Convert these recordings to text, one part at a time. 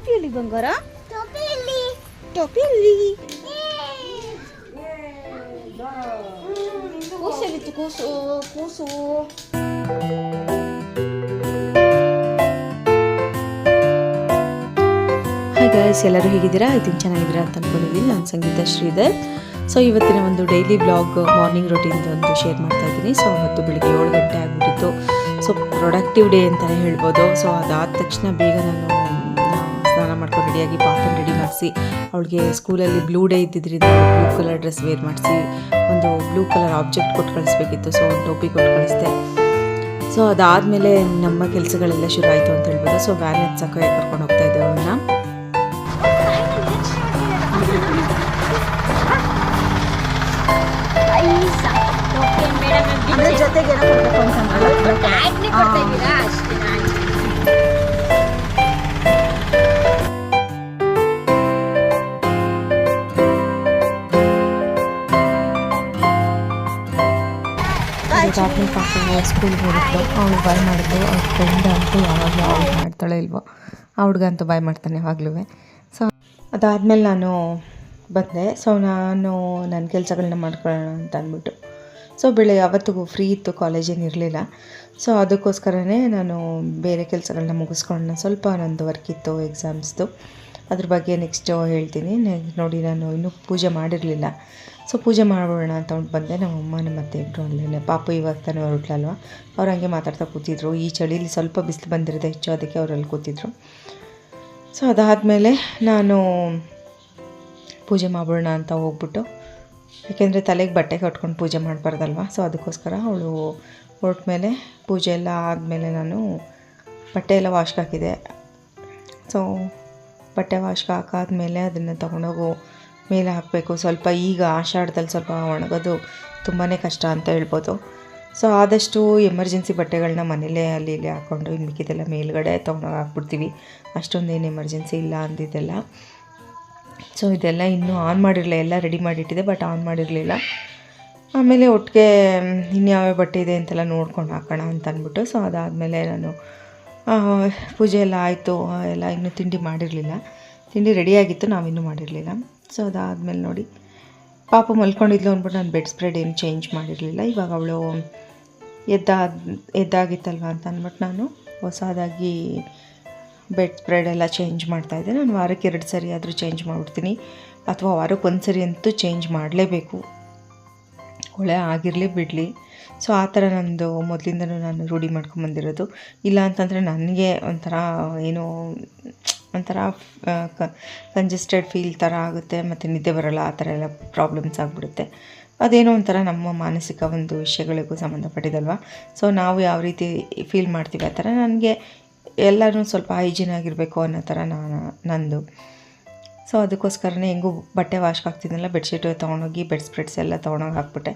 ಟೋಪಿಯಲ್ಲಿ ಬಂಗಾರ? ಟೋಪಿಯಲ್ಲಿ. ಕೂಸಲ್ಲಿತ್ತು ಕೂಸು ಕೂಸು ಗೈಸ್ ಎಲ್ಲರೂ ಹೇಗಿದ್ದೀರಾ? ಐ ತಿಂಕ್ ಚೆನ್ನಾಗಿದ್ದೀರಾ ಅಂತ ಅಂದ್ಕೊಂಡಿದ್ದೀನಿ ನಾನು ಸಂಗೀತ ಶ್ರೀಧರ್. ಸೊ ಇವತ್ತಿನ ಒಂದು ಡೈಲಿ ಬ್ಲಾಗ್ ಮಾರ್ನಿಂಗ್ ರೊಟೀನ್ ಒಂದು ಶೇರ್ ಮಾಡ್ತಾ ಇದ್ದೀನಿ. ಸೊ ಅವತ್ತು ಬೆಳಿಗ್ಗೆ ಏಳು ಗಂಟೆ ಆಗಿಬಿಟ್ಟಿತ್ತು. ಸೊ ಪ್ರೊಡಕ್ಟಿವ್ ಡೇ ಅಂತಲೇ ಹೇಳ್ಬೋದು. ಸೊ ಅದಾದ ತಕ್ಷಣ ಬೇಗ ನಾನು ರೆಡಿಯಾಗಿ ಪಾಪನ ರೆಡಿ ಮಾಡಿಸಿ ಅವಳಿಗೆ ಸ್ಕೂಲಲ್ಲಿ ಬ್ಲೂ ಡೇ ಇದ್ದಿದ್ದರಿಂದ ಬ್ಲೂ ಕಲರ್ ಡ್ರೆಸ್ ವೇರ್ ಮಾಡಿಸಿ ಒಂದು ಬ್ಲೂ ಕಲರ್ ಆಬ್ಜೆಕ್ಟ್ ಕೊಟ್ಟು ಕಳಿಸ್ಬೇಕಿತ್ತು. ಸೊ ಒಂದು ಟೋಪಿ ಕೊಟ್ಟು ಕಳಿಸ್ದೆ. ಸೊ ಅದಾದಮೇಲೆ ನಮ್ಮ ಕೆಲಸಗಳೆಲ್ಲ ಶುರು ಆಯಿತು ಅಂತ ಹೇಳ್ಬೋದು. ಸೊ ವ್ಯಾನ್ ಹಚ್ಚಕ್ಕೆ ಕರ್ಕೊಂಡು ಹೋಗ್ತಾ ಇದ್ದೆ ಅವನ್ನ ಅದ್ರ ಜೊತೆಗೆ ಏನೋ ಕೊಡ್ಬೇಕು ಅಂತಂದ್ರಲ್ಲ ಕೊಡ್ತಾ ಇದ್ದೀರಾ ಅಷ್ಟೇ ಅದಾದ್ಮೇಲೆ ಪಾಪ ಸ್ಕೂಲ್ಗೆ ಹೋಗಿದ್ದು ಅವಳು ಬಾಯ್ ಮಾಡಿದ್ದು, ಅವ್ಳ ಫ್ರೆಂಡ್ ಅಂತೂ ಯಾವಾಗಲೂ ಅವ್ಳು ಮಾಡ್ತಾಳೆ ಇಲ್ವೋ. ಆ ಹುಡುಗ ಅಂತೂ ಬಾಯ್ ಮಾಡ್ತಾನೆ ಯಾವಾಗಲೂ. ಸೊ ಅದಾದಮೇಲೆ ನಾನು ಬಂದೆ. ಸೊ ನಾನು ನನ್ನ ಕೆಲಸಗಳನ್ನ ಮಾಡ್ಕೊಳ್ಳೋಣ ಅಂತ ಅಂದ್ಬಿಟ್ಟು. ಸೊ ಬೆಳೆ ಅವತ್ತಿಗೂ ಫ್ರೀ ಇತ್ತು ಕಾಲೇಜ್ ಏನು ಇರಲಿಲ್ಲ. ಸೊ ಅದಕ್ಕೋಸ್ಕರನೇ ನಾನು ಬೇರೆ ಕೆಲಸಗಳನ್ನ ಮುಗಿಸ್ಕೊಳ್ಳೋಣ. ಸ್ವಲ್ಪ ನಂದು ವರ್ಕ್ ಇತ್ತು ಎಕ್ಸಾಮ್ಸ್ದು ಅದ್ರ ಬಗ್ಗೆ ನೆಕ್ಸ್ಟು ಹೇಳ್ತೀನಿ. ನೋಡಿ, ನಾನು ಇನ್ನೂ ಪೂಜೆ ಮಾಡಿರಲಿಲ್ಲ. ಸೊ ಪೂಜೆ ಮಾಡೋಣ ಅಂತ ಹೊರ್ಟ್ ಬಂದೆ. ನಮ್ಮ ಅಮ್ಮ, ನಮ್ಮ ಅತ್ತೆ ಇಬ್ಬರು ಅಲ್ಲೇ ಪಾಪು ಇವಾಗ ತಾನೇ ಹೊರಟ್ಲಲ್ವ? ಅವ್ರು ಹಂಗೆ ಮಾತಾಡ್ತಾ ಕೂತಿದ್ರು. ಈ ಚಳಿಲಿ ಸ್ವಲ್ಪ ಬಿಸಿಲು ಬಂದಿರುತ್ತೆ ಹೆಚ್ಚು, ಅದಕ್ಕೆ ಅವರಲ್ಲಿ ಕೂತಿದ್ರು. ಸೊ ಅದಾದಮೇಲೆ ನಾನು ಪೂಜೆ ಮಾಡ್ಬಿಡೋಣ ಅಂತ ಹೋಗ್ಬಿಟ್ಟು, ಯಾಕೆಂದರೆ ತಲೆಗೆ ಬಟ್ಟೆ ಕಟ್ಕೊಂಡು ಪೂಜೆ ಮಾಡಬಾರ್ದಲ್ವ? ಸೊ ಅದಕ್ಕೋಸ್ಕರ ಅವಳು ಹೊರಟ ಮೇಲೆ ಪೂಜೆ ಎಲ್ಲ ಆದಮೇಲೆ ನಾನು ಬಟ್ಟೆ ಎಲ್ಲ ವಾಶ್ಗೆ ಹಾಕಿದೆ. ಸೊ ಬಟ್ಟೆ ವಾಶ್ಗೆ ಹಾಕಾದ್ಮೇಲೆ ಅದನ್ನು ತೊಗೊಂಡೋಗು ಮೇಲೆ ಹಾಕಬೇಕು. ಸ್ವಲ್ಪ ಈಗ ಆಷಾಢದಲ್ಲಿ ಸ್ವಲ್ಪ ಒಣಗೋದು ತುಂಬಾ ಕಷ್ಟ ಅಂತ ಹೇಳ್ಬೋದು. ಸೊ ಆದಷ್ಟು ಎಮರ್ಜೆನ್ಸಿ ಬಟ್ಟೆಗಳನ್ನ ಮನೇಲೇ ಅಲ್ಲಿ ಇಲ್ಲಿ ಹಾಕ್ಕೊಂಡು ಇನ್ನು ಮಿಕ್ಕಿದೆಲ್ಲ ಮೇಲ್ಗಡೆ ತೊಗೊಂಡೋಗಿ ಹಾಕ್ಬಿಡ್ತೀವಿ. ಅಷ್ಟೊಂದೇನು ಎಮರ್ಜೆನ್ಸಿ ಇಲ್ಲ ಅಂದಿದ್ದೆಲ್ಲ. ಸೊ ಇದೆಲ್ಲ ಇನ್ನೂ ಆನ್ ಮಾಡಿರಲಿಲ್ಲ. ಎಲ್ಲ ರೆಡಿ ಮಾಡಿಟ್ಟಿದೆ ಬಟ್ ಆನ್ ಮಾಡಿರಲಿಲ್ಲ. ಆಮೇಲೆ ಒಟ್ಟಿಗೆ ಇನ್ಯಾವ್ಯಾವ ಬಟ್ಟೆ ಇದೆ ಅಂತೆಲ್ಲ ನೋಡ್ಕೊಂಡು ಹಾಕೋಣ ಅಂತ ಅಂದ್ಬಿಟ್ಟು. ಸೊ ಅದಾದಮೇಲೆ ನಾನು ಪೂಜೆ ಎಲ್ಲ ಆಯಿತು. ಎಲ್ಲ ಇನ್ನೂ ತಿಂಡಿ ಮಾಡಿರಲಿಲ್ಲ. ತಿಂಡಿ ರೆಡಿಯಾಗಿತ್ತು ನಾವಿನ್ನೂ ಮಾಡಿರಲಿಲ್ಲ. ಸೊ ಅದಾದಮೇಲೆ ನೋಡಿ. ಪಾಪ ಮಲ್ಕೊಂಡಿದ್ಲು ಅಂದ್ಬಿಟ್ಟು ನಾನು ಬೆಡ್ ಸ್ಪ್ರೆಡ್ ಏನು ಚೇಂಜ್ ಮಾಡಿರಲಿಲ್ಲ. ಇವಾಗ ಅವಳು ಎದ್ದಾದ, ಎದ್ದಾಗಿತ್ತಲ್ವ ಅಂತ ಅಂದ್ಬಿಟ್ಟು ನಾನು ಹೊಸದಾಗಿ ಬೆಡ್ ಸ್ಪ್ರೆಡ್ ಎಲ್ಲ ಚೇಂಜ್ ಮಾಡ್ತಾಯಿದ್ದೆ ನಾನು ವಾರಕ್ಕೆ ಎರಡು ಸರಿ ಆದರೂ ಚೇಂಜ್ ಮಾಡಿಬಿಡ್ತೀನಿ. ಅಥವಾ ವಾರಕ್ಕೆ ಒಂದು ಸರಿ ಅಂತೂ ಚೇಂಜ್ ಮಾಡಲೇಬೇಕು. ಹೊಳೆ ಆಗಿರಲಿ ಬಿಡಲಿ. ಸೊ, ಆ ಥರ ನಂದು ಮೊದಲಿಂದನೂ ನಾನು ರೂಢಿ ಮಾಡ್ಕೊಂಬಂದಿರೋದು. ಇಲ್ಲ ಅಂತಂದರೆ ನನಗೆ ಒಂಥರ ಏನೋ ಒಂಥರ ಕಂಜೆಸ್ಟೆಡ್ ಫೀಲ್ ಥರ ಆಗುತ್ತೆ, ಮತ್ತು ನಿದ್ದೆ ಬರೋಲ್ಲ, ಆ ಥರ ಎಲ್ಲ ಪ್ರಾಬ್ಲಮ್ಸ್ ಆಗಿಬಿಡುತ್ತೆ. ಅದೇನೋ ಒಂಥರ ನಮ್ಮ ಮಾನಸಿಕ ಒಂದು ವಿಷಯಗಳಿಗೂ ಸಂಬಂಧಪಟ್ಟಿದಲ್ವ? ಸೊ ನಾವು ಯಾವ ರೀತಿ ಫೀಲ್ ಮಾಡ್ತೀವಿ ಆ ಥರ? ನನಗೆ ಎಲ್ಲರೂ ಸ್ವಲ್ಪ ಹೈಜೀನ್ ಆಗಿರಬೇಕು ಅನ್ನೋ ಥರ ನಾನು ನಂದು. ಸೊ ಅದಕ್ಕೋಸ್ಕರನೇ ಹೆಂಗೂ ಬಟ್ಟೆ ವಾಶ್ಗೆ ಹಾಕ್ತಿದ್ನಲ್ಲ ಬೆಡ್ಶೀಟ್ ತೊಗೊಂಡೋಗಿ ಬೆಡ್ ಸ್ಪ್ರೆಡ್ಸ್ ಎಲ್ಲ ತೊಗೊಂಡೋಗಿ ಹಾಕ್ಬಿಟ್ಟೆ.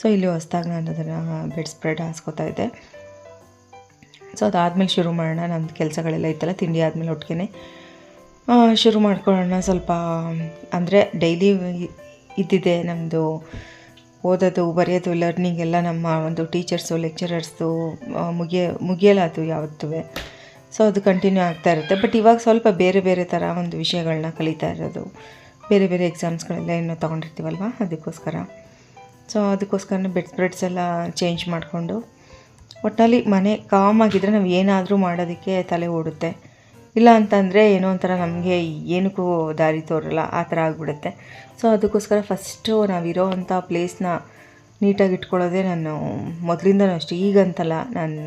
ಸೊ ಇಲ್ಲಿ ಹೊಸ್ದಾಗಿ ನಾನು ಅದನ್ನು ಬೆಡ್ ಸ್ಪ್ರೆಡ್ ಹಾಸ್ಕೊತಾ ಇದ್ದೆ. ಸೊ ಅದಾದಮೇಲೆ ಶುರು ಮಾಡೋಣ. ನಮ್ಮ ಕೆಲಸಗಳೆಲ್ಲ ಇತ್ತಲ್ಲ, ತಿಂಡಿ ಆದಮೇಲೆ ಒಟ್ಟಿಗೆ ಶುರು ಮಾಡ್ಕೊಳ್ಳೋಣ ಸ್ವಲ್ಪ. ಅಂದರೆ ಡೈಲಿ ಇದ್ದಿದೆ ನಮ್ಮದು ಓದೋದು, ಬರೆಯೋದು ಲರ್ನಿಂಗ್ ಎಲ್ಲ ನಮ್ಮ ಒಂದು ಟೀಚರ್ಸು ಲೆಕ್ಚರರ್ಸು ಮುಗಿಯ ಮುಗಿಯಲ್ಲ ಅದು ಯಾವತ್ತೂ ಸೊ ಅದು ಕಂಟಿನ್ಯೂ ಆಗ್ತಾ ಇರುತ್ತೆ. ಬಟ್ ಇವಾಗ ಸ್ವಲ್ಪ ಬೇರೆ ಬೇರೆ ಥರ ಒಂದು ವಿಷಯಗಳನ್ನ ಕಲಿತಾ ಇರೋದು. ಬೇರೆ ಬೇರೆ ಎಕ್ಸಾಮ್ಸ್ಗಳೆಲ್ಲ ಏನೋ ತೊಗೊಂಡಿರ್ತೀವಲ್ವ? ಅದಕ್ಕೋಸ್ಕರ. ಸೊ ಅದಕ್ಕೋಸ್ಕರನೇ ಬೆಡ್ ಸ್ಪ್ರೆಡ್ಸ್ ಎಲ್ಲ ಚೇಂಜ್ ಮಾಡಿಕೊಂಡು ಒಟ್ಟಿನಲ್ಲಿ ಮನೆ ಕಾಮ್ ಆಗಿದ್ರೆ ನಾವು ಏನಾದರೂ ಮಾಡೋದಕ್ಕೆ ತಲೆ ಓಡುತ್ತೆ. ಇಲ್ಲ ಅಂತಂದರೆ ಏನೋ ಒಂಥರ ನಮಗೆ ಏನಕ್ಕೂ ದಾರಿ ತೋರಲ್ಲ, ಆ ಥರ ಆಗಿಬಿಡುತ್ತೆ. ಸೊ ಅದಕ್ಕೋಸ್ಕರ ಫಸ್ಟು ನಾವಿರೋ ಅಂಥ ಪ್ಲೇಸ್ನ ನೀಟಾಗಿ ಇಟ್ಕೊಳ್ಳೋದೇ ನಾನು ಮೊದಲಿಂದನೂ ಅಷ್ಟೇ. ಈಗಂತಲ್ಲ, ನಾನು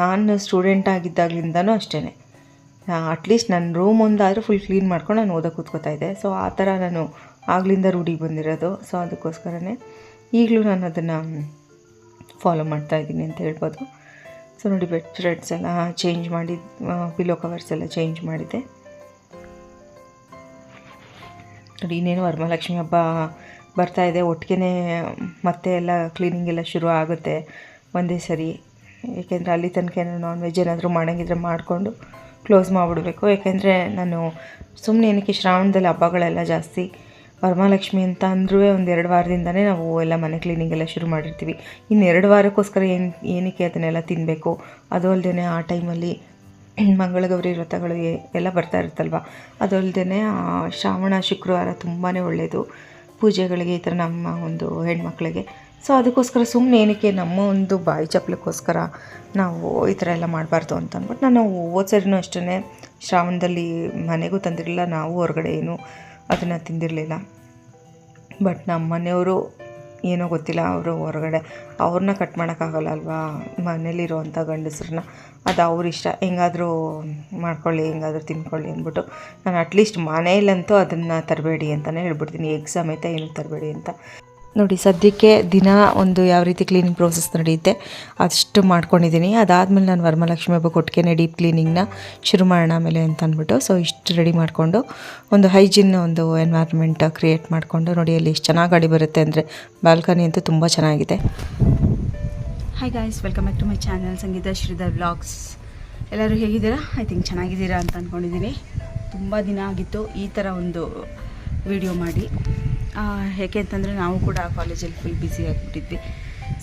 ನಾನು ಸ್ಟೂಡೆಂಟ್ ಆಗಿದ್ದಾಗಲಿಂದನೂ ಅಷ್ಟೇ ಅಟ್ಲೀಸ್ಟ್ ನನ್ನ ರೂಮ್ ಒಂದಾದರೂ ಫುಲ್ ಕ್ಲೀನ್ ಮಾಡ್ಕೊಂಡು ನಾನು ಓದೋಕೆ ಕೂತ್ಕೋತಾ ಇದ್ದೆ. ಸೊ ಆ ಥರ ನಾನು ಆಗಲಿಂದ ರೂಢಿಗೆ ಬಂದಿರೋದು. ಸೊ ಅದಕ್ಕೋಸ್ಕರನೇ ಈಗಲೂ ನಾನು ಅದನ್ನು ಫಾಲೋ ಮಾಡ್ತಾ ಇದ್ದೀನಿ ಅಂತ ಹೇಳ್ಬೋದು. ಸೊ ನೋಡಿ ಬೆಡ್ ಶ್ರೆಡ್ಸ್ ಎಲ್ಲ ಚೇಂಜ್ ಮಾಡಿ ಪಿಲೋ ಕವರ್ಸ್ ಎಲ್ಲ ಚೇಂಜ್ ಮಾಡಿದೆ. ನೋಡಿ, ಇನ್ನೇನು ವರಮಹಾಲಕ್ಷ್ಮಿ ಹಬ್ಬ ಬರ್ತಾ ಇದೆ. ಒಟ್ಟಿಗೆ ಮತ್ತೆ ಎಲ್ಲ ಕ್ಲೀನಿಂಗ್ ಎಲ್ಲ ಶುರು ಆಗುತ್ತೆ ಒಂದೇ ಸರಿ. ಏಕೆಂದರೆ ಅಲ್ಲಿ ತನಕ ಏನೋ ನಾನ್ ವೆಜ್ ಏನಾದರೂ ಮಾಡೋಂಗಿದ್ರೆ ಮಾಡಿಕೊಂಡು ಕ್ಲೋಸ್ ಮಾಡಿಬಿಡಬೇಕು. ಏಕೆಂದರೆ ನಾನು ಸುಮ್ಮನೆ ಏನಕ್ಕೆ ಶ್ರಾವಣದಲ್ಲಿ ಹಬ್ಬಗಳೆಲ್ಲ ಜಾಸ್ತಿ ವರಮಹಾಲಕ್ಷ್ಮಿ ಅಂತ ಅಂದ್ರೂ ಒಂದು ಎರಡು ವಾರದಿಂದನೇ ನಾವು ಎಲ್ಲ ಮನೆ ಕ್ಲೀನಿಂಗ್ ಎಲ್ಲ ಶುರು ಮಾಡಿರ್ತೀವಿ. ಇನ್ನು ಎರಡು ವಾರಕ್ಕೋಸ್ಕರ ಏನು, ಏನಕ್ಕೆ ಅದನ್ನೆಲ್ಲ ತಿನ್ನಬೇಕು ಅದು ಅಲ್ಲದೆ ಆ ಟೈಮಲ್ಲಿ ಮಂಗಳಗೌರಿ ವ್ರತಗಳು ಎಲ್ಲ ಬರ್ತಾ ಇರುತ್ತಲ್ವ? ಅದು ಅಲ್ಲದೆ ಶ್ರಾವಣ, ಶುಕ್ರವಾರ ತುಂಬಾ ಒಳ್ಳೆಯದು ಪೂಜೆಗಳಿಗೆ ಈ ಥರ ನಮ್ಮ ಒಂದು ಹೆಣ್ಮಕ್ಳಿಗೆ. ಸೊ ಅದಕ್ಕೋಸ್ಕರ ಸುಮ್ಮನೆ ಏನಕ್ಕೆ ನಮ್ಮ ಒಂದು ಬಾಯಿ ಚಪ್ಪಲಕ್ಕೋಸ್ಕರ ನಾವು ಈ ಥರ ಎಲ್ಲ ಮಾಡಬಾರ್ದು ಅಂತ ಅಂದ್ಬಿಟ್ಟು ನಾನು ಹೋದ ಸರಿನೂ ಅಷ್ಟೇ ಶ್ರಾವಣದಲ್ಲಿ ಮನೆಗೂ ತಂದಿರಲಿಲ್ಲ, ನಾವು ಹೊರಗಡೆ ಏನು ಅದನ್ನು ತಿಂದಿರಲಿಲ್ಲ. ಬಟ್ ನಮ್ಮ ಮನೆಯವರು ಏನೋ ಗೊತ್ತಿಲ್ಲ, ಅವರು ಹೊರಗಡೆ ಅವ್ರನ್ನ ಕಟ್ ಮಾಡೋಕ್ಕಾಗಲ್ಲ ಅಲ್ವಾ? ಮನೇಲಿರುವಂಥ ಗಂಡಸ್ರನ್ನ. ಅದು ಅವ್ರ ಇಷ್ಟ. ಹೆಂಗಾದರೂ ಮಾಡ್ಕೊಳ್ಳಿ, ಹೆಂಗಾದರೂ ತಿನ್ಕೊಳ್ಳಿ ಅಂದ್ಬಿಟ್ಟು ನಾನು ಅಟ್ಲೀಸ್ಟ್ ಮನೆಯಲ್ಲಂತೂ ಅದನ್ನು ತರಬೇಡಿ ಅಂತಲೇ ಹೇಳ್ಬಿಡ್ತೀನಿ. ಎಗ್ ಸಮೇತ ಏನು ತರಬೇಡಿ ಅಂತ. ನೋಡಿ, ಸದ್ಯಕ್ಕೆ ದಿನ ಒಂದು ಯಾವ ರೀತಿ ಕ್ಲೀನಿಂಗ್ ಪ್ರೋಸೆಸ್ ನಡೆಯುತ್ತೆ ಅಷ್ಟು ಮಾಡ್ಕೊಂಡಿದ್ದೀನಿ. ಅದಾದಮೇಲೆ ನಾನು ವರಮಹಾಲಕ್ಷ್ಮಿ ಹಬ್ಬ ಕೊಟ್ಟಿಗೆನೆ ಡೀಪ್ ಕ್ಲೀನಿಂಗ್ನ ಶುರು ಮಾಡೋಣ ಆಮೇಲೆ ಅಂತ ಅಂದ್ಬಿಟ್ಟು ಸೊ ಇಷ್ಟು ರೆಡಿ ಮಾಡಿಕೊಂಡು ಒಂದು ಹೈಜಿನ್ ಒಂದು ಎನ್ವೈರ್ಮೆಂಟ್ ಕ್ರಿಯೇಟ್ ಮಾಡಿಕೊಂಡು, ನೋಡಿ ಅಲ್ಲಿ ಎಷ್ಟು ಚೆನ್ನಾಗಿ ಗಾಡಿ ಬರುತ್ತೆ ಅಂದರೆ ಬಾಲ್ಕನಿ ಅಂತೂ ತುಂಬ ಚೆನ್ನಾಗಿದೆ. Hi guys welcome back to my channel Sangeetha Sridhar vlogs ಎಲ್ಲರೂ ಹೇಗಿದ್ದೀರಾ? ಐ ಥಿಂಕ್ ಚೆನ್ನಾಗಿದ್ದೀರಾ ಅಂತ ಅಂದ್ಕೊಂಡಿದ್ದೀನಿ ತುಂಬ ದಿನ ಆಗಿತ್ತು. ಈ ಥರ ಒಂದು ವಿಡಿಯೋ ಮಾಡಿ. ಆ, ಏಕೆ ಅಂತಂದರೆ ನಾವು ಕೂಡ ಕಾಲೇಜಲ್ಲಿ ಫುಲ್ ಬ್ಯುಸಿ ಆಗಿಬಿಟ್ಟಿದ್ವಿ.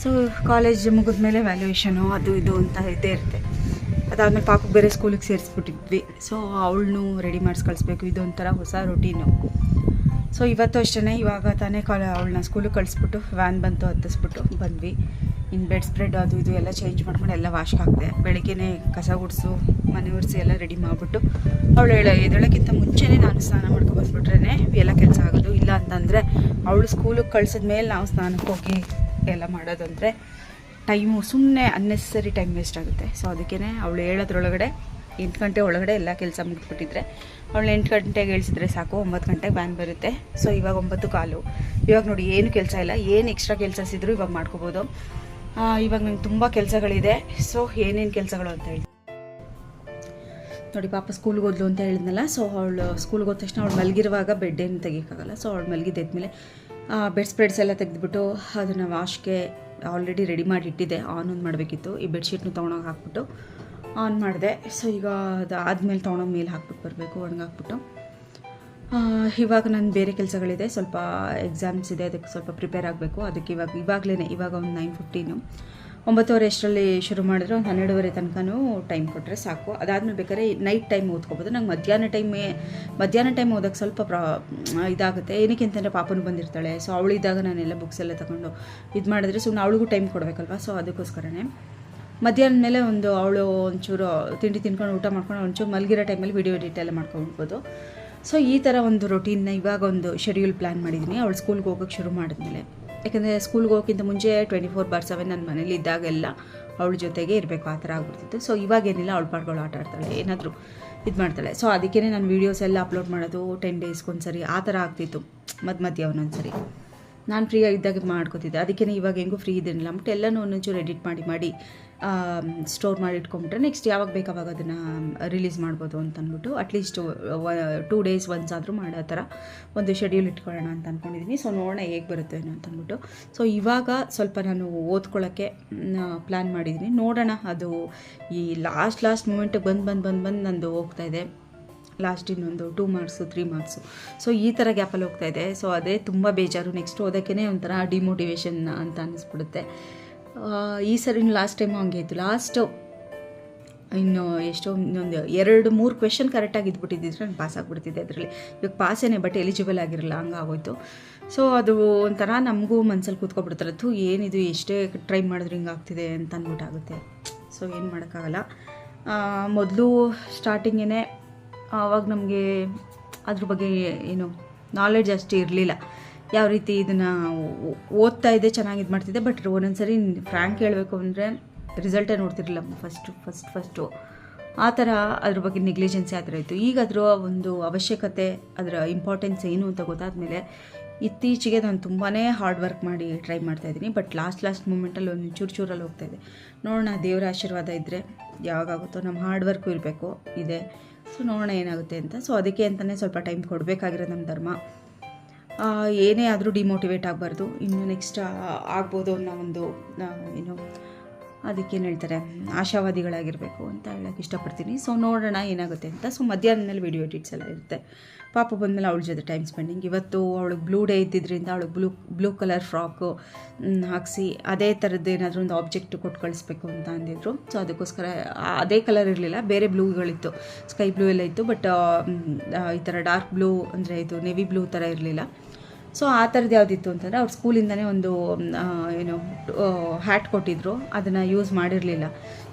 ಸೊ ಕಾಲೇಜ್ ಮುಗಿದ ಮೇಲೆ ವ್ಯಾಲ್ಯೂಯೇಷನು ಅದು ಇದು ಅಂತ ಇದ್ದೇ ಇರುತ್ತೆ. ಅದಾದಮೇಲೆ ಪಾಪಕ್ಕೆ ಬೇರೆ ಸ್ಕೂಲಿಗೆ ಸೇರಿಸ್ಬಿಟ್ಟಿದ್ವಿ. ಸೊ ಅವಳನ್ನೂ ರೆಡಿ ಮಾಡಿಸಿ ಕಳಿಸ್ಬೇಕು. ಇದೊಂಥರ ಹೊಸ ರೊಟೀನು ಸೊ ಇವತ್ತು ಅಷ್ಟೇ ಇವಾಗ ತಾನೇ ಕಾಲ ಅವಳನ್ನ ಸ್ಕೂಲಿಗೆ ಕಳಿಸ್ಬಿಟ್ಟು ವ್ಯಾನ್ ಬಂತು ಹತ್ತಿಸ್ಬಿಟ್ಟು ಬಂದ್ವಿ. ಇನ್ನು ಬೆಡ್ ಸ್ಪ್ರೆಡ್ ಅದು ಇದು ಎಲ್ಲ ಚೇಂಜ್ ಮಾಡ್ಕೊಂಡು ಎಲ್ಲ ವಾಶ್ ಹಾಕಿದೆ. ಬೆಳಗ್ಗೆನೇ ಕಸ ಗುಡಿಸು, ಮನೆ ಒರೆಸಿ ಎಲ್ಲ ರೆಡಿ ಮಾಡಿಬಿಟ್ಟು ಅವಳು ಹೇಳ ಎದ್ದೇಳೋಕ್ಕಿಂತ ಮುಂಚೆನೇ ನಾನು ಸ್ನಾನ ಮಾಡ್ಕೊಂಡು ಬಂದ್ಬಿಟ್ರೇ ಎಲ್ಲ ಕೆಲಸ ಆಗೋದು. ಇಲ್ಲ ಅಂತಂದರೆ ಅವಳು ಸ್ಕೂಲಿಗೆ ಕಳ್ಸಿದ ಮೇಲೆ ನಾವು ಸ್ನಾನಕ್ಕೆ ಹೋಗಿ ಎಲ್ಲ ಮಾಡೋದಂದರೆ ಟೈಮು ಸುಮ್ಮನೆ ಅನ್ನೆಸರಿ ಟೈಮ್ ವೇಸ್ಟ್ ಆಗುತ್ತೆ. ಸೊ ಅದಕ್ಕೇ ಅವಳು ಹೇಳೋದ್ರೊಳಗಡೆ ಎಂಟು ಗಂಟೆ ಒಳಗಡೆ ಎಲ್ಲ ಕೆಲಸ ಮುಗಿದ್ಬಿಟ್ಟಿದ್ರೆ ಅವಳು ಎಂಟು ಗಂಟೆಗೆ ಇಳಿಸಿದ್ರೆ ಸಾಕು, ಒಂಬತ್ತು ಗಂಟೆಗೆ ವ್ಯಾನ್ ಬರುತ್ತೆ. ಸೊ ಇವಾಗ ಒಂಬತ್ತು ಕಾಲು. ಇವಾಗ ನೋಡಿ, ಏನು ಕೆಲಸ ಇಲ್ಲ, ಏನು ಎಕ್ಸ್ಟ್ರಾ ಕೆಲಸ ಸಿದ್ರು ಇವಾಗ ಮಾಡ್ಕೋಬೋದು. ಇವಾಗ ನಂಗೆ ತುಂಬ ಕೆಲಸಗಳಿದೆ. ಸೊ ಏನೇನು ಕೆಲಸಗಳು ಅಂತ ಹೇಳಿ. ನೋಡಿ, ಪಾಪ ಸ್ಕೂಲ್ಗೆ ಹೋದ್ಲು ಅಂತ ಹೇಳಿದ್ನಲ್ಲ ಸೊ ಅವಳು ಸ್ಕೂಲ್ಗೆ ಹೋದ ತಕ್ಷಣ ಅವಳು ಮಲಗಿರುವಾಗ ಬೆಡ್ ಏನು ತೆಗಿಯೋಕ್ಕಾಗಲ್ಲ. ಸೊ ಅವಳು ಮಲಗಿದ್ದೆದ್ಮೇಲೆ ಬೆಡ್ ಸ್ಪ್ರೆಡ್ಸ್ ಎಲ್ಲ ತೆಗೆದುಬಿಟ್ಟು ಅದನ್ನು ವಾಶ್ಗೆ ಆಲ್ರೆಡಿ ರೆಡಿ ಮಾಡಿ ಇಟ್ಟಿದ್ದೆ. ಆನ್ ಒಂದು ಮಾಡಬೇಕಿತ್ತು. ಈ ಬೆಡ್ಶೀಟ್ನು ತೊಗೊಂಡೋಗಿ ಹಾಕ್ಬಿಟ್ಟು ಆನ್ ಮಾಡಿದೆ. ಸೊ ಈಗ ಅದು ಆದಮೇಲೆ ತೊಗೊಂಡೋಗಿ ಮೇಲೆ ಹಾಕ್ಬಿಟ್ಟು ಬರಬೇಕು ಒಣಗಾಕ್ಬಿಟ್ಟು ಇವಾಗ ನಾನು ಬೇರೆ ಕೆಲಸಗಳಿದೆ. ಸ್ವಲ್ಪ ಎಕ್ಸಾಮ್ಸ್ ಇದೆ. ಅದಕ್ಕೆ ಸ್ವಲ್ಪ ಪ್ರಿಪೇರ್ ಆಗಬೇಕು. ಅದಕ್ಕೆ ಇವಾಗ ಇವಾಗಲೇ ಇವಾಗ ಒಂದು ನೈನ್ ಫಿಫ್ಟೀನು ಒಂಬತ್ತುವರೆ ಅಷ್ಟರಲ್ಲಿ ಶುರು ಮಾಡಿದ್ರೆ ಒಂದು ಹನ್ನೆರಡುವರೆ ತನಕನೂ ಟೈಮ್ ಕೊಟ್ಟರೆ ಸಾಕು. ಅದಾದಮೇಲೆ ಬೇಕಾದ್ರೆ ನೈಟ್ ಟೈಮ್ ಓದ್ಕೋಬೋದು. ನಂಗೆ ಮಧ್ಯಾಹ್ನ ಟೈಮೇ ಮಧ್ಯಾಹ್ನ ಟೈಮ್ ಓದೋಕ್ಕೆ ಸ್ವಲ್ಪ ಪ್ರಾ ಇದಾಗುತ್ತೆ. ಏನಕ್ಕೆ ಅಂತಂದರೆ ಪಾಪನು ಬಂದಿರ್ತಾಳೆ. ಸೊ ಅವಳಿದ್ದಾಗ ನಾನೆಲ್ಲ ಬುಕ್ಸ್ ಎಲ್ಲ ತಗೊಂಡು ಇದು ಮಾಡಿದ್ರೆ ಸುಮ್ಮನೆ ಅವಳಿಗೂ ಟೈಮ್ ಕೊಡಬೇಕಲ್ವ? ಸೊ ಅದಕ್ಕೋಸ್ಕರನೇ. ಮಧ್ಯಾಹ್ನ ಮೇಲೆ ಒಂದು ಅವಳು ಒಂಚೂರು ತಿಂಡಿ ತಿನ್ಕೊಂಡು ಊಟ ಮಾಡ್ಕೊಂಡು ಒಂಚೂರು ಮಲಗಿರೋ ಟೈಮಲ್ಲಿ ವೀಡಿಯೋ ಎಡಿಟ್ ಎಲ್ಲ ಮಾಡ್ಕೊಳ್ಬೋದು ಸೊ ಈ ಥರ ಒಂದು ರೊಟೀನ್ನ ಇವಾಗ ಒಂದು ಶೆಡ್ಯೂಲ್ ಪ್ಲ್ಯಾನ್ ಮಾಡಿದ್ದೀನಿ ಅವಳು ಸ್ಕೂಲ್ಗೆ ಹೋಗೋಕ್ಕೆ ಶುರು ಮಾಡಿದ್ಮೇಲೆ. ಯಾಕಂದರೆ ಸ್ಕೂಲ್ಗೆ ಹೋಗೋಕ್ಕಿಂತ ಮುಂಚೆ ಟ್ವೆಂಟಿ ಫೋರ್ ಬಾರ್ ಸೆವೆನ್ ನನ್ನ ಮನೇಲಿ ಇದ್ದಾಗೆಲ್ಲ ಅವಳ ಜೊತೆಗೆ ಇರಬೇಕು, ಆ ಥರ ಆಗ್ಬಿಡ್ತಿತ್ತು. ಸೊ ಇವಾಗೇನಿಲ್ಲ ಅವಳು ಪಾಡ್ಗಳು ಆಟ ಆಡ್ತಾಳೆ, ಏನಾದರೂ ಇದು ಮಾಡ್ತಾಳೆ. ಸೊ ಅದಕ್ಕೇ ನಾನು ವೀಡಿಯೋಸ್ ಎಲ್ಲ ಅಪ್ಲೋಡ್ ಮಾಡೋದು ಟೆನ್ ಡೇಸ್ಗೊಂದ್ಸರಿ ಆ ಥರ ಆಗ್ತಿತ್ತು. ಮಧ್ಯ ಮಧ್ಯ ಒಂದೊಂದು ಸರಿ ನಾನು ಫ್ರೀ ಆಗಿದ್ದಾಗ ಮಾಡ್ಕೋತಿದ್ದೆ. ಅದಕ್ಕೇ ಇವಾಗ ಹೆಂಗೂ ಫ್ರೀ ಇದ್ದೀನಿಲ್ಲ. ಅಂದ್ಬಿಟ್ಟು ಎಲ್ಲನೂ ಒಂದೊಂಚೂರು ಎಡಿಟ್ ಮಾಡಿ ಮಾಡಿ ಸ್ಟೋರ್ ಮಾಡಿ ಇಟ್ಕೊಂಬಿಟ್ರೆ ನೆಕ್ಸ್ಟ್ ಯಾವಾಗ ಬೇಕು ಅವಾಗ ಅದನ್ನು ರಿಲೀಸ್ ಮಾಡ್ಬೋದು ಅಂತ ಅಟ್ಲೀಸ್ಟ್ ಟೂ ಡೇಸ್ ಒನ್ಸ್ ಆದರೂ ಮಾಡೋ ಥರ ಒಂದು ಶೆಡ್ಯೂಲ್ ಇಟ್ಕೊಳ್ಳೋಣ ಅಂತ ಅಂದ್ಕೊಂಡಿದ್ದೀನಿ ಸೊ ನೋಡೋಣ ಹೇಗೆ ಬರುತ್ತೆ ಏನೋ ಅಂತ ಅಂದ್ಬಿಟ್ಟು. ಸೊ ಇವಾಗ ಸ್ವಲ್ಪ ನಾನು ಓದ್ಕೊಳ್ಳೋಕ್ಕೆ ಪ್ಲ್ಯಾನ್ ಮಾಡಿದ್ದೀನಿ ನೋಡೋಣ ಅದು ಈ ಲಾಸ್ಟ್ ಲಾಸ್ಟ್ ಮೂಮೆಂಟಿಗೆ ಬಂದು ಬಂದು ಬಂದು ಬಂದು ನಂದು ಹೋಗ್ತಾ ಇದೆ. ಲಾಸ್ಟ್ ಇನ್ನೊಂದು two marks three marks so ಈ ಥರ ಗ್ಯಾಪಲ್ಲಿ ಹೋಗ್ತಾ ಇದೆ. ಸೊ ಅದೇ ತುಂಬ ಬೇಜಾರು. ನೆಕ್ಸ್ಟ್ ಓದೋಕ್ಕೇ ಒಂಥರ ಡಿಮೋಟಿವೇಶನ್ ಅಂತ ಅನ್ನಿಸ್ಬಿಡುತ್ತೆ ಈ ಸರಿ ಲಾಸ್ಟ್ ಟೈಮು ಹಂಗೆ ಇತ್ತು. ಲಾಸ್ಟು ಇನ್ನು ಎಷ್ಟೋ, ಇನ್ನೊಂದು ಎರಡು, ಮೂರು ಕ್ವೆಶನ್ ಕರೆಕ್ಟಾಗಿ ಇದ್ಬಿಟ್ಟಿದ್ದಿದ್ರೆ ನಾನು ಪಾಸ್ ಆಗಿಬಿಡ್ತಿದ್ದೆ ಅದರಲ್ಲಿ. ಇವಾಗ ಪಾಸೇನೆ ಬಟ್ ಎಲಿಜಿಬಲ್ ಆಗಿರಲ್ಲ ಹಂಗಾಗೋಯ್ತು ಸೊ ಅದು ಒಂಥರ ನಮಗೂ ಮನ್ಸಲ್ಲಿ ಕೂತ್ಕೊಬಿಡ್ತಾರೆ. ಥೂ, ಏನಿದು, ಎಷ್ಟೇ ಟ್ರೈ ಮಾಡಿದ್ರೆ ಹಿಂಗೆ ಆಗ್ತಿದೆ ಅಂತ ಅಂದ್ಬಿಟ್ಟಾಗುತ್ತೆ ಸೊ ಏನು ಮಾಡೋಕ್ಕಾಗಲ್ಲ. ಮೊದಲು ಸ್ಟಾರ್ಟಿಂಗೇ ಆವಾಗ ನಮಗೆ ಅದ್ರ ಬಗ್ಗೆ ಏನು ನಾಲೆಡ್ಜ್ ಅಷ್ಟು ಇರಲಿಲ್ಲ. ಯಾವ ರೀತಿ ಇದನ್ನು ಓದ್ತಾ ಇದ್ದೆ ಚೆನ್ನಾಗಿ ಇದು ಮಾಡ್ತಿದ್ದೆ ಬಟ್ ಒಂದೊಂದು ಸರಿ ಫ್ರ್ಯಾಂಕ್ ಹೇಳಬೇಕು ಅಂದರೆ ರಿಸಲ್ಟೇ ನೋಡ್ತಿರಲಿಲ್ಲ. ಫಸ್ಟು ಫಸ್ಟ್ ಫಸ್ಟು ಆ ಥರ ಅದ್ರ ಬಗ್ಗೆ ನೆಗ್ಲಿಜೆನ್ಸಿ ಆ ಥರ ಇತ್ತು ಈಗ ಅದರ ಒಂದು ಅವಶ್ಯಕತೆ, ಅದರ ಇಂಪಾರ್ಟೆನ್ಸ್ ಏನು ಅಂತ ಗೊತ್ತಾದಮೇಲೆ ಇತ್ತೀಚೆಗೆ ನಾನು ತುಂಬಾ ಹಾರ್ಡ್ ವರ್ಕ್ ಮಾಡಿ ಟ್ರೈ ಮಾಡ್ತಾಯಿದ್ದೀನಿ ಬಟ್ ಲಾಸ್ಟ್ ಲಾಸ್ಟ್ ಮೂಮೆಂಟಲ್ಲಿ ಒಂದು ಚೂರು, ಚೂರಲ್ಲಿ ಹೋಗ್ತಾಯಿದೆ ನೋಡೋಣ, ದೇವರ ಆಶೀರ್ವಾದ ಇದ್ದರೆ ಯಾವಾಗಾಗುತ್ತೋ ನಮ್ಮ ಹಾರ್ಡ್ ವರ್ಕು ಇರಬೇಕು, ಇದೆ. ಸೊ ನೋಡೋಣ ಏನಾಗುತ್ತೆ ಅಂತ. ಸೊ ಅದಕ್ಕೆ ಅಂತಲೇ ಸ್ವಲ್ಪ ಟೈಮ್ ಕೊಡಬೇಕಾಗಿರೋ ನಮ್ಮ ಧರ್ಮ. ಏನೇ ಆದರೂ ಡಿಮೋಟಿವೇಟ್ ಆಗಬಾರ್ದು. ಇನ್ನು ನೆಕ್ಸ್ಟ್ ಆಗ್ಬೋದು ಅನ್ನೋ ಒಂದು ಏನು ಅದಕ್ಕೇನು ಹೇಳ್ತಾರೆ, ಆಶಾವಾದಿಗಳಾಗಿರಬೇಕು ಅಂತ ಹೇಳೋಕ್ಕೆ ಇಷ್ಟಪಡ್ತೀನಿ. ಸೊ ನೋಡೋಣ ಏನಾಗುತ್ತೆ ಅಂತ. ಸೊ ಮಧ್ಯಾಹ್ನದ ಮೇಲೆ ವೀಡಿಯೋ ಎಡಿಟ್ಸ್ ಎಲ್ಲ ಇರುತ್ತೆ. ಪಾಪ ಬಂದಮೇಲೆ ಅವಳ ಜೊತೆ ಟೈಮ್ ಸ್ಪೆಂಡಿಂಗ್ ಇವತ್ತು ಅವಳಿಗೆ ಬ್ಲೂ ಡೇ ಇದ್ದಿದ್ದರಿಂದ ಅವಳಿಗೆ ಬ್ಲೂ ಬ್ಲೂ ಕಲರ್ ಫ್ರಾಕು ಹಾಕಿಸಿ ಅದೇ ಥರದ್ದು ಏನಾದರೂ ಒಂದು ಆಬ್ಜೆಕ್ಟ್ ಕೊಟ್ಟು ಕಳಿಸ್ಬೇಕು ಅಂತ ಅಂದಿದ್ರು. ಸೊ ಅದಕ್ಕೋಸ್ಕರ ಅದೇ ಕಲರ್ ಇರಲಿಲ್ಲ, ಬೇರೆ ಬ್ಲೂಗಳಿತ್ತು ಸ್ಕೈ ಬ್ಲೂ ಎಲ್ಲ ಇತ್ತು ಬಟ್ ಈ ಥರ ಡಾರ್ಕ್ ಬ್ಲೂ ಅಂದರೆ ಇದು ನೆವಿ ಬ್ಲೂ ಥರ ಇರಲಿಲ್ಲ. ಸೊ ಆ ಥರದ್ದು ಯಾವುದಿತ್ತು ಅಂತಂದರೆ ಅವ್ರು ಸ್ಕೂಲಿಂದನೇ ಒಂದು ಏನು ಹ್ಯಾಟ್ ಕೊಟ್ಟಿದ್ರು. ಅದನ್ನು ಯೂಸ್ ಮಾಡಿರಲಿಲ್ಲ.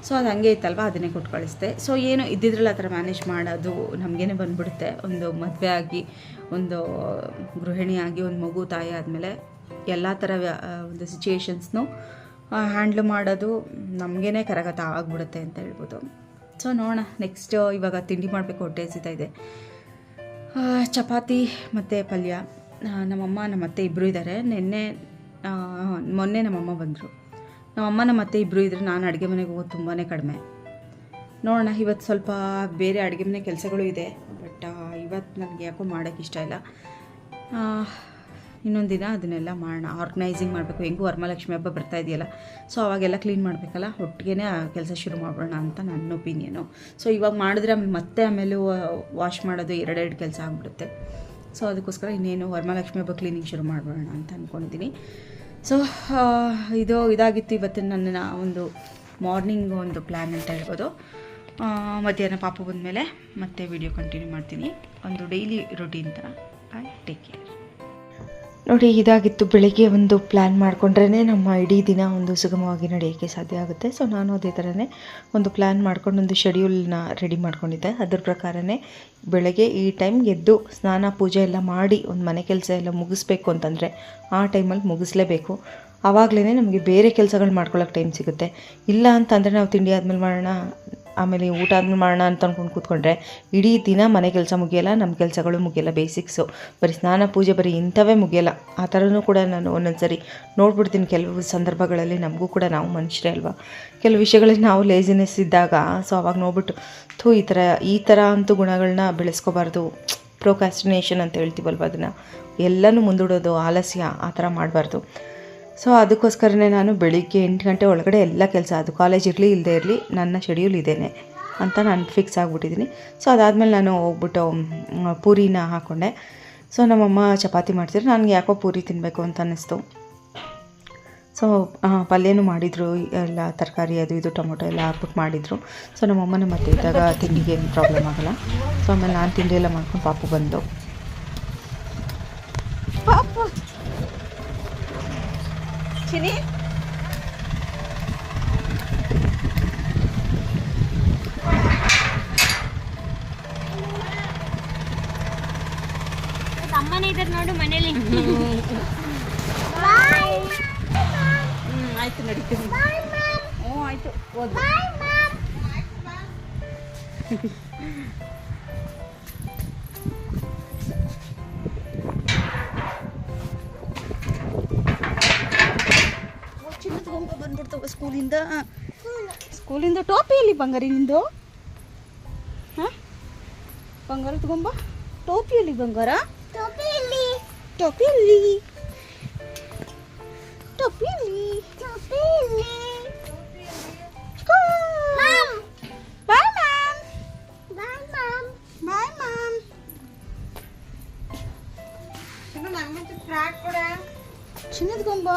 ಸೊ ಅದು ಹಂಗೆ ಇತ್ತಲ್ವ? ಅದನ್ನೇ ಕೊಟ್ಟು ಕಳಿಸ್ದೆ. ಸೊ ಏನು, ಇದ್ದಿದ್ರಲ್ಲಿ ಆ ಥರ ಮ್ಯಾನೇಜ್ ಮಾಡೋದು ನಮಗೇನೆ ಬಂದ್ಬಿಡುತ್ತೆ. ಒಂದು ಮದುವೆ ಆಗಿ, ಒಂದು ಗೃಹಿಣಿಯಾಗಿ ಒಂದು ಮಗು, ತಾಯಿ ಆದಮೇಲೆ ಎಲ್ಲ ಥರ ಒಂದು ಸಿಚುಯೇಷನ್ಸ್ನು ಹ್ಯಾಂಡ್ಲ್ ಮಾಡೋದು ನಮಗೇನೆ ಕರಗತ ಆಗ್ಬಿಡುತ್ತೆ ಅಂತ ಹೇಳ್ಬೋದು. ಸೊ ನೋಡೋಣ. ನೆಕ್ಸ್ಟ್ ಇವಾಗ ತಿಂಡಿ ಮಾಡಬೇಕು ಹೊಟ್ಟೆ ಹಸಿತಾ ಇದೆ. ಚಪಾತಿ ಮತ್ತು ಪಲ್ಯ. ನಮ್ಮಮ್ಮ ನಮ್ಮ ಅತ್ತೆ ಇಬ್ಬರು ಇದ್ದಾರೆ ನಿನ್ನೆ ಮೊನ್ನೆ ನಮ್ಮಮ್ಮ ಬಂದರು. ನಮ್ಮಮ್ಮ ನಮ್ಮ ಅತ್ತೆ ಇಬ್ಬರು ಇದ್ದರೆ ನಾನು ಅಡುಗೆ ಮನೆಗೆ ಹೋಗೋದು ತುಂಬಾ ಕಡಿಮೆ. ನೋಡೋಣ ಇವತ್ತು ಸ್ವಲ್ಪ ಬೇರೆ ಅಡುಗೆ ಮನೆ ಕೆಲಸಗಳು ಇದೆ, ಬಟ್ ಇವತ್ತು ನನಗೆ ಯಾಕೋ ಮಾಡೋಕ್ಕೆ ಇಷ್ಟ ಇಲ್ಲ. ಇನ್ನೊಂದು ದಿನ ಅದನ್ನೆಲ್ಲ ಮಾಡೋಣ. ಆರ್ಗನೈಸಿಂಗ್ ಮಾಡಬೇಕು. ಹೆಂಗೂ ವರಮಹಾಲಕ್ಷ್ಮಿ ಹಬ್ಬ ಬರ್ತಾ ಇದೆಯಲ್ಲ, ಸೊ ಅವಾಗೆಲ್ಲ ಕ್ಲೀನ್ ಮಾಡಬೇಕಲ್ಲ? ಒಟ್ಟಿಗೆ ಆ ಕೆಲಸ ಶುರು ಮಾಡೋಣ ಅಂತ ನನ್ನ ಒಪಿನಿಯನು ಸೊ ಇವಾಗ ಮಾಡಿದ್ರೆ ಮತ್ತೆ ಆಮೇಲೆ ವಾಶ್ ಮಾಡೋದು ಎರಡೆರಡು ಕೆಲಸ ಆಗಿಬಿಡುತ್ತೆ. ಸೊ ಅದಕ್ಕೋಸ್ಕರ ಇನ್ನೇನು ವರಮಹಾಲಕ್ಷ್ಮಿ ಹಬ್ಬ ಕ್ಲೀನಿಂಗ್ ಶುರು ಮಾಡೋಣ ಅಂತ ಅಂದ್ಕೊಂಡಿದ್ದೀನಿ ಸೊ ಇದು ಇದಾಗಿತ್ತು ಇವತ್ತಿನ ನನ್ನ ಒಂದು ಮಾರ್ನಿಂಗ್ ಒಂದು ಪ್ಲ್ಯಾನ್ ಅಂತ ಹೇಳ್ಬೋದು. ಮಧ್ಯಾಹ್ನ ಪಾಪ ಬಂದಮೇಲೆ ಮತ್ತೆ ವಿಡಿಯೋ ಕಂಟಿನ್ಯೂ ಮಾಡ್ತೀನಿ. ಒಂದು ಡೈಲಿ ರೊಟೀನ್ ಥರ ಆ್ಯಂಡ್ ಟೇಕ್ ಕೇರ್ ನೋಡಿ, ಇದಾಗಿತ್ತು. ಬೆಳಿಗ್ಗೆ ಒಂದು ಪ್ಲ್ಯಾನ್ ಮಾಡಿಕೊಂಡ್ರೇ ನಮ್ಮ ಇಡೀ ದಿನ ಒಂದು ಸುಗಮವಾಗಿ ನಡೆಯೋಕ್ಕೆ ಸಾಧ್ಯ ಆಗುತ್ತೆ. ಸೊ ನಾನು ಅದೇ ಥರನೇ ಒಂದು ಪ್ಲ್ಯಾನ್ ಮಾಡ್ಕೊಂಡು ಒಂದು ಶೆಡ್ಯೂಲ್ನ ರೆಡಿ ಮಾಡ್ಕೊಂಡಿದ್ದೆ. ಅದ್ರ ಪ್ರಕಾರನೇ ಬೆಳಗ್ಗೆ ಈ ಟೈಮ್ ಎದ್ದು ಸ್ನಾನ, ಪೂಜೆ ಎಲ್ಲ ಮಾಡಿ ಒಂದು ಮನೆ ಕೆಲಸ ಎಲ್ಲ ಮುಗಿಸ್ಬೇಕು ಅಂತಂದರೆ ಆ ಟೈಮಲ್ಲಿ ಮುಗಿಸ್ಲೇಬೇಕು. ಆವಾಗಲೇ ನಮಗೆ ಬೇರೆ ಕೆಲಸಗಳು ಮಾಡ್ಕೊಳ್ಳೋಕೆ ಟೈಮ್ ಸಿಗುತ್ತೆ. ಇಲ್ಲ ಅಂತಂದರೆ ನಾವು ತಿಂಡಿ ಆದಮೇಲೆ ಮಾಡೋಣ ಆಮೇಲೆ ಊಟ ಆದ್ಮೇಲೆ ಮಾಡೋಣ ಅಂತ ಅಂದ್ಕೊಂಡು ಕೂತ್ಕೊಂಡ್ರೆ ಇಡೀ ದಿನ ಮನೆ ಕೆಲಸ ಮುಗಿಯಲ್ಲ ನಮ್ಮ ಕೆಲಸಗಳು ಮುಗಿಯಲ್ಲ ಬೇಸಿಕ್ಸು. ಬರೀ ಸ್ನಾನ, ಪೂಜೆ ಬರೀ ಇಂಥವೇ ಮುಗಿಯಲ್ಲ. ಆ ಥರನೂ ಕೂಡ ನಾನು ಒಂದೊಂದು ಸರಿ ನೋಡ್ಬಿಡ್ತೀನಿ ಕೆಲವು ಸಂದರ್ಭಗಳಲ್ಲಿ ನಮಗೂ ಕೂಡ ನಾವು ಮನುಷ್ಯರೇ ಅಲ್ವಾ? ಕೆಲವು ವಿಷಯಗಳಲ್ಲಿ ನಾವು ಲೇಸಿನೆಸ್ ಇದ್ದಾಗ ಸೊ ಅವಾಗ ನೋಡ್ಬಿಟ್ಟು, ಥೂ ಈ ಥರ ಈ ಥರ ಅಂತೂ ಗುಣಗಳನ್ನ ಬೆಳೆಸ್ಕೋಬಾರ್ದು. ಪ್ರೊಕಾಸ್ಟಿನೇಷನ್ ಅಂತ ಹೇಳ್ತೀವಲ್ವ ಅದನ್ನು? ಎಲ್ಲನೂ ಮುಂದೂಡೋದು, ಆಲಸ್ಯ, ಆ ಥರ ಮಾಡಬಾರ್ದು. ಸೊ ಅದಕ್ಕೋಸ್ಕರನೇ ನಾನು ಬೆಳಿಗ್ಗೆ ಎಂಟು ಗಂಟೆ ಒಳಗಡೆ ಎಲ್ಲ ಕೆಲಸ ಅದು ಕಾಲೇಜ್ ಇರಲಿ ಇಲ್ಲದೆ ಇರಲಿ ನನ್ನ ಶೆಡ್ಯೂಲ್ ಇದ್ದೇನೆ ಅಂತ ನಾನು ಫಿಕ್ಸ್ ಆಗಿಬಿಟ್ಟಿದ್ದೀನಿ. ಸೊ ಅದಾದಮೇಲೆ ನಾನು ಹೋಗ್ಬಿಟ್ಟು ಪೂರಿನ ಹಾಕ್ಕೊಂಡೆ ಸೊ ನಮ್ಮಮ್ಮ ಚಪಾತಿ ಮಾಡ್ತಿದ್ರು. ನನಗೆ ಯಾಕೋ ಪೂರಿ ತಿನ್ನಬೇಕು ಅಂತ ಅನ್ನಿಸ್ತು. ಸೊ ಪಲ್ಯನೂ ಮಾಡಿದರು. ಎಲ್ಲ ತರಕಾರಿ ಅದು ಇದು ಟೊಮೊಟೊ ಎಲ್ಲ ಹಾಕ್ಬಿಟ್ಟು ಮಾಡಿದರು. ಸೊ ನಮ್ಮಮ್ಮನ ಮತ್ತೆ ಇದ್ದಾಗ ತಿಂಡಿಗೆ ಏನು ಪ್ರಾಬ್ಲಮ್ ಆಗಲ್ಲ. ಸೊ ಆಮೇಲೆ ನಾನು ತಿಂಡಿ ಎಲ್ಲ ಮಾಡ್ಕೊಂಡು ಪಾಪು ಬಂದು. ಪಾಪು! ಚಿನಿ ಅಮ್ಮನೇ ಇದ್ದಾರೆ ನೋಡು ಮನೇಲಿ. ಆಯಿತು ನಡೀತೀನಿ ಹ್ಞೂ ಆಯ್ತು ಓದು ಸ್ಕೂಲಿಂದ? ಸ್ಕೂಲಿಂದ ಟೋಪಿ ಎಲ್ಲಿ ಬಂಗಾರಿ ನಿಂದು? ಹಾಂ? ಬಂಗಾರ ತಗೊಂಬ. ಟೋಪಿ ಎಲ್ಲಿ ಬಂಗಾರ? ಟೋಪಿಯಲ್ಲಿ ಟೋಪಿಯಲ್ಲಿ ಟೋಪಿಯಲ್ಲಿ ಟೋಪಿಯಲ್ಲಿ bye ma'am. Bye ma'am. Bye ma'am. ಚಿನ್ನದ ಗೊಂಬ.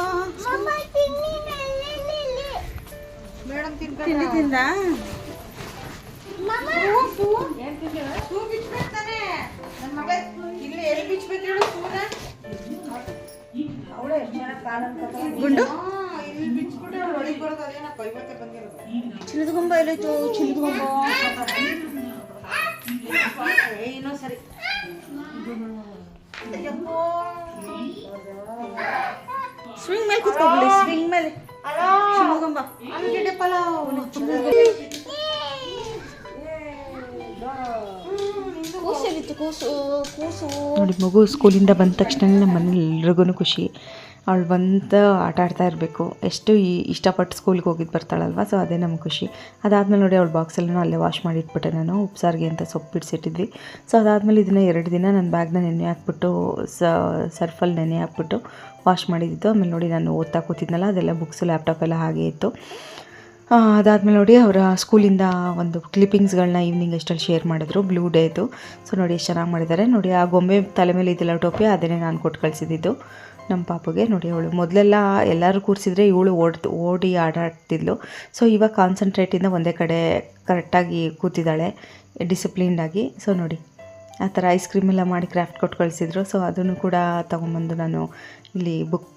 ತಿಂಡಿ ತಿಂದ? ಗುಂಡು? ಚಿನ್ನದ ಗೊಂಬ ಎಲ್ಲೈತು ಚಿನ್ನದ ಗೊಂಬ. ಏನೋ ಸರಿ. ಸ್ವಿಂಗ್ ಮೇಲೆ ಕೂತ್ಕೊಳ್ಳಿ ಸ್ವಿಂಗ್ ಮೇಲೆ. ಕೂಸು ಕೂಸು ನೋಡಿ ಮಗು ಸ್ಕೂಲಿಂದ ಬಂದ ತಕ್ಷಣ ನಮ್ಮ ಮನೇಲಿ ಎಲ್ರಿಗೂ ಖುಷಿ. ಅವಳು ಬಂದು ಆಟ ಆಡ್ತಾ ಇರಬೇಕು. ಎಷ್ಟು ಈ ಇಷ್ಟಪಟ್ಟು ಸ್ಕೂಲ್ಗೆ ಹೋಗಿದ್ದು ಬರ್ತಾಳಲ್ವ ಸೊ ಅದೇ ನಮ್ಮ ಖುಷಿ. ಅದಾದಮೇಲೆ ನೋಡಿ ಅವಳು ಬಾಕ್ಸಲ್ಲೂ ಅಲ್ಲೇ ವಾಶ್ ಮಾಡಿ ಇಟ್ಬಿಟ್ಟೆ ನಾನು, ಉಪ್ಸಾರಿಗೆ ಅಂತ ಸೊಪ್ಪು ಬಿಡಿಸಿಟ್ಟಿದ್ವಿ ಸೊ ಅದಾದಮೇಲೆ ಇದನ್ನು ಎರಡು ದಿನ ನನ್ನ ಬ್ಯಾಗ್ನ ನೆನೆ ಹಾಕ್ಬಿಟ್ಟು ಸರ್ಫಲ್ಲಿ ನೆನೆ ಹಾಕ್ಬಿಟ್ಟು ವಾಶ್ ಮಾಡಿದ್ದು. ಆಮೇಲೆ ನೋಡಿ ನಾನು ಓದ್ತಾ ಕೂತಿದ್ನಲ್ಲ, ಅದೆಲ್ಲ ಬುಕ್ಸು ಲ್ಯಾಪ್ಟಾಪ್ ಎಲ್ಲ ಹಾಗೆ ಇತ್ತು. ಅದಾದಮೇಲೆ ನೋಡಿ ಅವರ ಸ್ಕೂಲಿಂದ ಒಂದು ಕ್ಲಿಪ್ಪಿಂಗ್ಸ್ಗಳನ್ನ ಈವ್ನಿಂಗ್ ಅಷ್ಟಲ್ಲಿ ಶೇರ್ ಮಾಡಿದ್ರು ಬ್ಲೂ ಡೇದು ಸೊ ನೋಡಿ ಎಷ್ಟು ಚೆನ್ನಾಗಿ ಮಾಡಿದ್ದಾರೆ ನೋಡಿ, ಆ ಗೊಂಬೆ ತಲೆ ಮೇಲೆ ಇದೆಲ್ಲ ಟೋಪಿ, ಅದನ್ನೇ ನಾನು ಕೊಟ್ಟು ಕಳಿಸಿದ್ದು ನಮ್ಮ ಪಾಪಗೆ, ನೋಡಿ ಅವಳು. ಮೊದಲೆಲ್ಲ ಎಲ್ಲರೂ ಕೂರಿಸಿದ್ರೆ ಇವಳು ಓಡ್ ಓಡಿ ಆಡಾಡ್ತಿದ್ಲು ಸೊ ಇವಾಗ ಕಾನ್ಸಂಟ್ರೇಟಿಂದ ಒಂದೇ ಕಡೆ ಕರೆಕ್ಟಾಗಿ ಕೂತಿದ್ದಾಳೆ ಡಿಸಿಪ್ಲಿನ್ಡಾಗಿ ಸೊ ನೋಡಿ, ಆ ಥರ ಐಸ್ ಕ್ರೀಮ್ ಎಲ್ಲ ಮಾಡಿ ಕ್ರಾಫ್ಟ್ ಕೊಟ್ಟು ಕಳಿಸಿದ್ರು. ಸೊ ಅದನ್ನು ಕೂಡ ತೊಗೊಂಬಂದು ನಾನು ಇಲ್ಲಿ ಬುಕ್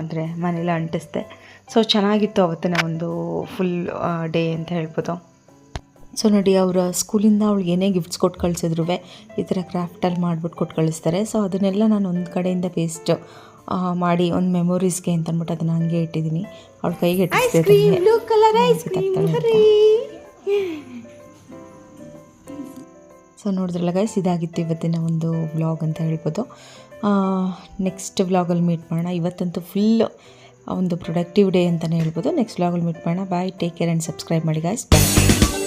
ಅಂದರೆ ಮನೇಲಿ ಅಂಟಿಸ್ದೆ. ಸೊ ಚೆನ್ನಾಗಿತ್ತು ಅವತ್ತಿನ ಒಂದು ಫುಲ್ ಡೇ ಅಂತ ಹೇಳ್ಬೋದು. ಸೊ ನೋಡಿ ಅವರ ಸ್ಕೂಲಿಂದ ಅವ್ಳಿಗೆ ಏನೇ ಗಿಫ್ಟ್ಸ್ ಕೊಟ್ಟು ಕಳಿಸಿದ್ರು ಈ ಥರ ಕ್ರಾಫ್ಟಲ್ಲಿ ಮಾಡಿಬಿಟ್ಟು ಕೊಟ್ಟು ಕಳಿಸ್ತಾರೆ. ಸೊ ಅದನ್ನೆಲ್ಲ ನಾನು ಒಂದು ಕಡೆಯಿಂದ ಪೇಸ್ಟ್ ಮಾಡಿ ಒಂದು ಮೆಮೊರೀಸ್ಗೆ ಅಂತ ಅಂದ್ಬಿಟ್ಟು ಅದನ್ನು ಹಂಗೆ ಇಟ್ಟಿದ್ದೀನಿ ಅವಳ ಕೈಗೆ ಸೊ ನೋಡಿದ್ರಲ್ಲ ಗೈಸ್ ಇದಾಗಿತ್ತು ಇವತ್ತಿನ ಒಂದು ವ್ಲಾಗ್ ಅಂತ ಹೇಳ್ಬೋದು. ನೆಕ್ಸ್ಟ್ ವ್ಲಾಗಲ್ಲಿ ಮೀಟ್ ಮಾಡೋಣ. ಇವತ್ತಂತೂ ಫುಲ್ ಒಂದು ಪ್ರೊಡಕ್ಟಿವ್ ಡೇ ಅಂತಲೇ ಹೇಳ್ಬೋದು. ನೆಕ್ಸ್ಟ್ ವ್ಲಾಗಲ್ಲಿ ಮೀಟ್ ಮಾಡೋಣ. Bye take care and subscribe ಮಾಡಿ ಗಾಯ್ಸ್ ಬಾಯ್